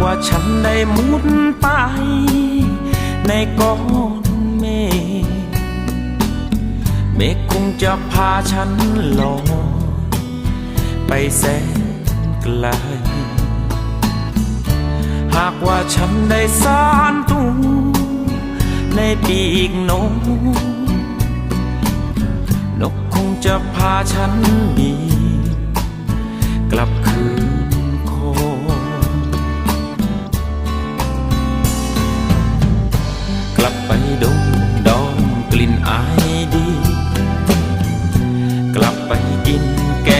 หมุดไป ในก้อนเมฆเมฆคงจะพาฉันลอยไปแสนไกล หากว่าฉันได้สานตัวในปีกนกนกคงจะพาฉันบินกลับคื กลับไปกินแก